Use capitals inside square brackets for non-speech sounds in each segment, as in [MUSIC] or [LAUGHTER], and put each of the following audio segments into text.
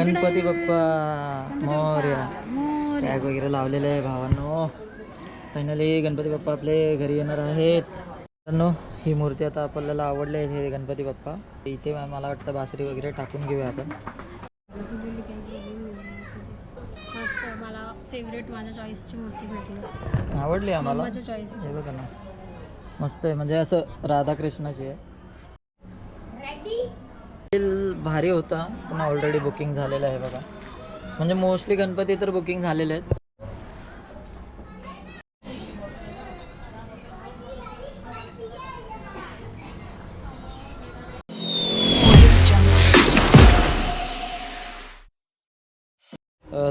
गणपती बाप्पा. मोर्या. मोर टॅग वगैरे लावलेले आहे भावांनो. फायनली गणपती बाप्पा आपले घरी येणार आहेत. मित्रांनो ही मूर्ती आता आपल्याला आवडली आहे हे गणपती बाप्पा. इथे मला वाटतं बासरी वगैरे टाकून घेऊया आपण. मस्त मला फेवरेट माझ्या चॉईसची मूर्ती भेटली. आवडली आम्हाला. बघा ना. मस्त आहे. म्हणजे असं राधाकृष्णाची आहे. भारी होता पण ऑलरेडी बुकिंग झालेलं आहे बघा. म्हणजे मोस्टली गणपती तर बुकिंग झालेले आहेत.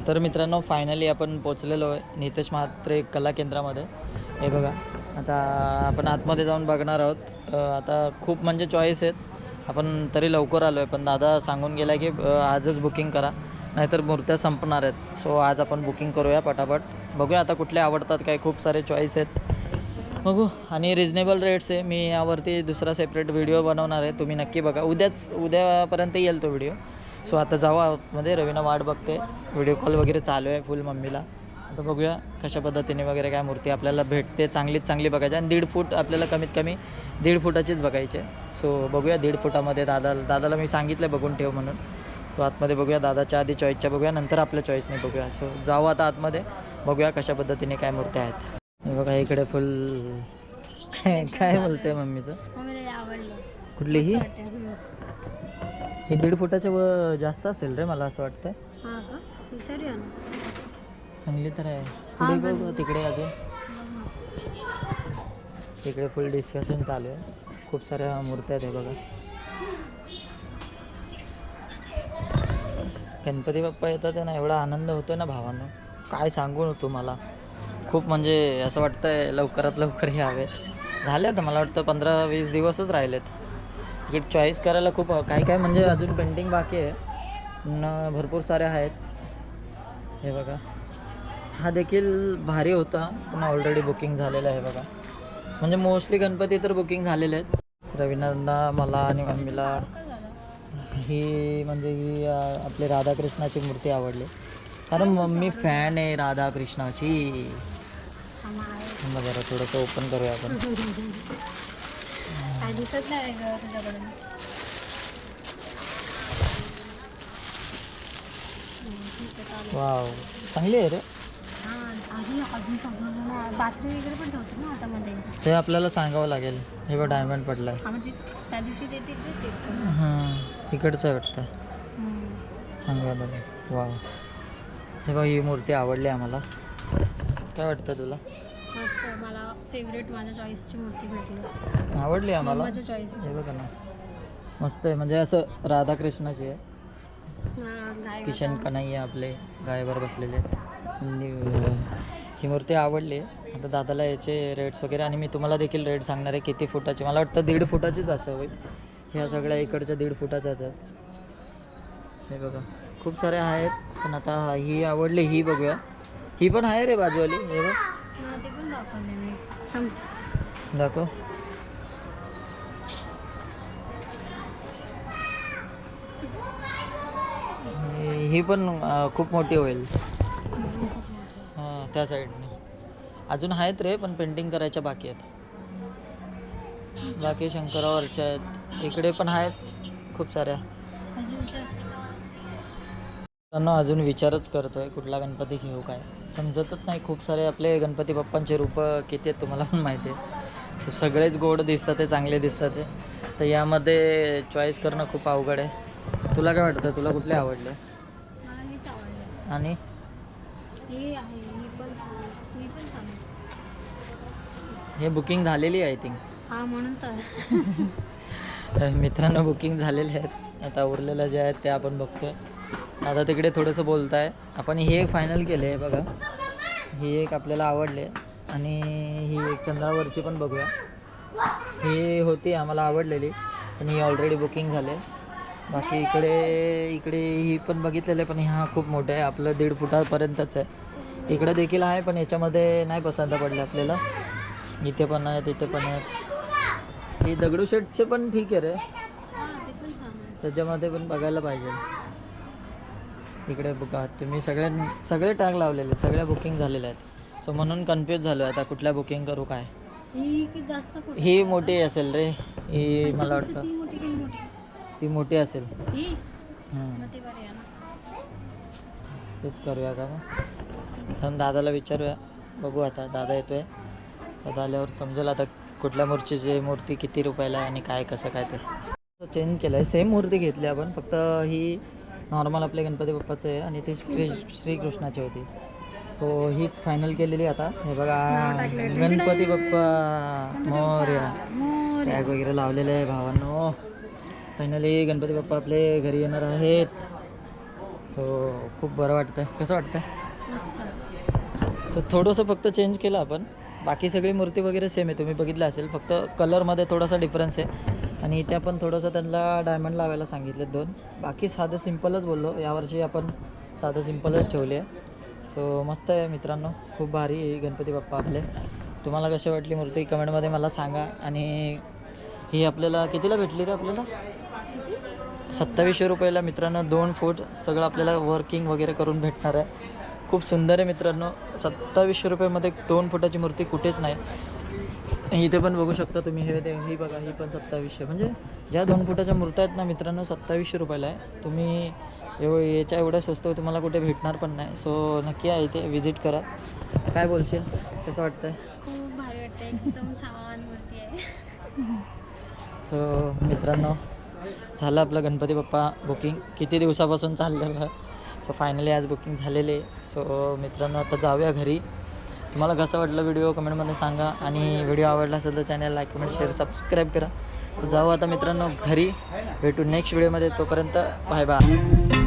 तर मित्रांनो फायनली आपण पोचलेलो आहे नितेश म्हात्रे कला केंद्रामध्ये. हे बघा आता आपण आतमध्ये जाऊन बघणार आहोत. आता खूप म्हणजे चॉईस आहेत. आपण तरी लवकर आलो आहे पण दादा सांगून गेला की आजच बुकिंग करा. नाहीतर मूर्त्या संपणार आहेत. सो आज आपण बुकिंग करूया पटापट. बघूया आता कुठले आवडतात. काय खूप सारे चॉईस आहेत. बघू. आणि रिजनेबल रेट्स आहे. मी यावरती दुसरा सेपरेट व्हिडिओ बनवणार आहे. तुम्ही नक्की बघा. उद्याच उद्यापर्यंत येईल तो व्हिडिओ सो आता जावा मध्ये म्हणजे रवीना वाट बघते. व्हिडिओ कॉल वगैरे चालू आहे फुल मम्मीला. आता बघूया कशा पद्धतीने वगैरे काय मूर्ती आपल्याला भेटते. चांगलीच चांगली बघायची आणि दीड फूट आपल्याला कमीत कमी दीड फुटाचीच बघायची. आहे सो बघूया दीड फुटामध्ये दादा दादाला मी सांगितलं बघून ठेव म्हणून. सो आतमध्ये बघूया दादाच्या आधी चॉईसच्या बघूया नंतर आपल्या चॉईसने बघूया. सो जाऊ आता आतमध्ये बघूया कशा पद्धतीने काय मूर्त्या आहेत. बघा इकडे फुल [LAUGHS] काय बोलते मम्मीचं? मला हे कुठली ही. ही दीड फुटाच्या व जास्त असेल रे मला असं वाटतं चांगली तर आहे. पुढे बघ तिकडे अजून. तिकडे फुल डिस्कशन चालू आहे. खूप साऱ्या मूर्त्या आहेत हे बघा. गणपती बाप्पा येतात ना एवढा आनंद होतो ना भावांनो. काय सांगू तुम्हाला? खूप म्हणजे असं वाटतंय लवकरात लवकर यावे. झाले आता मला वाटतं पंधरा वीस दिवसच राहिलेत. इकडे चॉईस करायला खूप काय काय म्हणजे अजून पेंटिंग बाकी आहे. भरपूर साऱ्या आहेत. हे बघा. हा देखील भारी होता पण ऑलरेडी बुकिंग झालेला आहे बघा. म्हणजे मोस्टली गणपती तर बुकिंग झालेले आहेत. रवींद्रना मला आणि मम्मीला ही म्हणजे ही आपली राधाकृष्णाची मूर्ती आवडली. कारण मम्मी फॅन आहे राधाकृष्णाची. जरा थोडंसं ओपन करूया आपण. दिसत नाही तुझ्याकडून. वाव चांगली आहे रे. अजून अजून समजलं ना बासरी वगैरे पण ठेवतो ना आता मध्ये ते आपल्याला सांगावं लागेल. हे बघ डायमंड पडला आहे हा म्हणजे त्या दिवशी देतील ते चेक करून हां इकडचं आहे वाटतं हम्म. सांगा दादा वाव हे बघ ही मूर्ती आवडली आम्हाला. काय वाटतं तुला? मस्त. मला फेवरेट माझ्या चॉईसची मूर्ती भेटली. आवडली आम्हाला. माझ्या चॉईसची हे बघा ना. मस्त आहे. म्हणजे असं राधाकृष्णाची आहे. किशन कन्हैया आपले गायवर बसलेले ही मूर्ती आवडली. आता दादाला याचे रेट्स वगैरे आणि मी तुम्हाला देखील रेट सांगणार आहे किती फुटाची. मला वाटतं दीड फुटाचीच असं होईल. ह्या सगळ्या इकडच्या दीड फुटाच्याच आहेत. हे बघा खूप साऱ्या आहेत पण आता ही आवडली ही बघूया. ही पण आहे रे बाजूवाली हे बघ. दाखव आणि ही पण खूप मोठी होईल. हां त्या साईडने. अजून आहेत रे पण पेंटिंग करायच्या बाकी आहेत. बाकी शंकरावरच्या आहेत. इकडे पण आहेत खूप साऱ्या. त्यांना अजून विचारच करतोय कुठला गणपती घेऊ काय? समजतच नाही खूप सारे आपले गणपती बाप्पांचे रूप किती आहेत तुम्हाला पण माहिती आहे. सगळेच गोड दिसतात ते चांगले दिसतात. ते तर यामध्ये चॉईस करणं खूप अवघड आहे. तुला काय वाटतं? तुला कुठले आवडले आवडलं? आणि हे बुकिंग झालेली आहे आय थिंक हा म्हणून तर. तर मित्रांनो बुकिंग झालेले आहेत. आता उरलेलं जे आहेत ते आपण बघतोय. आता तिकडे थोडंसं बोलत आहे आपण ही एक फायनल केले आहे बघा. ही एक आपल्याला आवडली. आणि ही एक चंद्रावरची पण बघूया. ही होती आम्हाला आवडलेली. पण ही ऑलरेडी बुकिंग झाले बाकी इकडे इकडे ही पण बघितलेलं आहे पण हा खूप मोठं आहे आपलं दीड फुटापर्यंतच आहे. इकडे देखील आहे पण याच्यामध्ये नाही पसंत पडले आपल्याला. इथे पण आहेत इथे पण आहेत ही दगडूशेठचे पण ठीक आहे रे. हा आहे त्याच्यामध्ये पण बघायला पाहिजे. इकडे बघा तुम्ही सगळे सगळे टॅग लावलेले सगळ्या बुकिंग झालेल्या आहेत. सो म्हणून कन्फ्यूज झालो आहे आता कुठल्या बुकिंग करू काय? ही मोठी असेल रे. ही मला वाटतं. ती मोठी असेल. ही? हम्म. मग ती बरी आहे ना. तेच करूया का मग? थांब दादाला विचारूया. बघू आता दादा येतोय. दादा आल्यावर समजेल आता कुठल्या मूर्तीची मूर्ती किती रुपयाला आहे आणि काय कसं काय ते. चेंज केलं आहे सेम मूर्ती घेतली आपण. फक्त ही नॉर्मल आपले गणपती बाप्पाचं आहे आणि ती श्री श्रीकृष्णाची होती. सो हीच फायनल केलेली आता. हे बघा गणपती बाप्पा. मोर्या. टॅग वगैरे लावलेले आहे भावांनो. फायनली गणपती बाप्पा आपले घरी येणार आहेत. सो खूप बरं वाटतं कसं वाटतं मस्त. सो थोडंसं फक्त चेंज केलं आपण. बाकी सगळी मूर्ती वगैरे सेम आहे. तुम्ही बघितलं असेल. फक्त कलरमध्ये थोडासा डिफरन्स आहे. आणि त्या पण थोडंसं त्यांना डायमंड लावायला सांगितले दोन. बाकी साधं सिम्पलच बोललो. यावर्षी आपण साधं सिम्पलच ठेवले आहे. सो मस्त आहे मित्रांनो. खूप भारी आहे गणपती बाप्पा आपले. तुम्हाला कशी वाटली मूर्ती? कमेंटमध्ये मला सांगा. आणि ही आपल्याला कितीला भेटली रे आपल्याला? सत्तावीसशे रुपयाला मित्रांनो दोन फूट सगळं आपल्याला वर्किंग वगैरे करून भेटणार आहे. खूप सुंदर आहे मित्रांनो. सत्तावीसशे रुपयामध्ये दोन फुटाची मूर्ती कुठेच नाही. इथे पण बघू शकता तुम्ही हे ते ही बघा ही पण सत्तावीसशे. म्हणजे ज्या दोन फुटाच्या मूर्त्या आहेत ना मित्रांनो सत्तावीसशे रुपयाला आहे. तुम्ही एव याच्या एवढ्या स्वस्त तुम्हाला कुठे भेटणार पण नाही. सो नक्की आहे इथे व्हिजिट करा. काय बोलशील? कसं वाटतंय? खूप भारी वाटते एकदम छान मूर्ती आहे. सो मित्रांनो झालं आपलं गणपती बाप्पा बुकिंग किती दिवसापासून चाललेलं? सो फायनली आज बुकिंग झालेले. सो मित्रांनो आता जाऊया घरी. तुम्हाला कसं वाटलं व्हिडिओ कमेंटमध्ये सांगा. आणि व्हिडिओ आवडला असेल तर channel like comment share subscribe करा. तर जाऊ आता मित्रांनो घरी. भेटू नेक्स्ट व्हिडिओमध्ये तोपर्यंत बाय बाय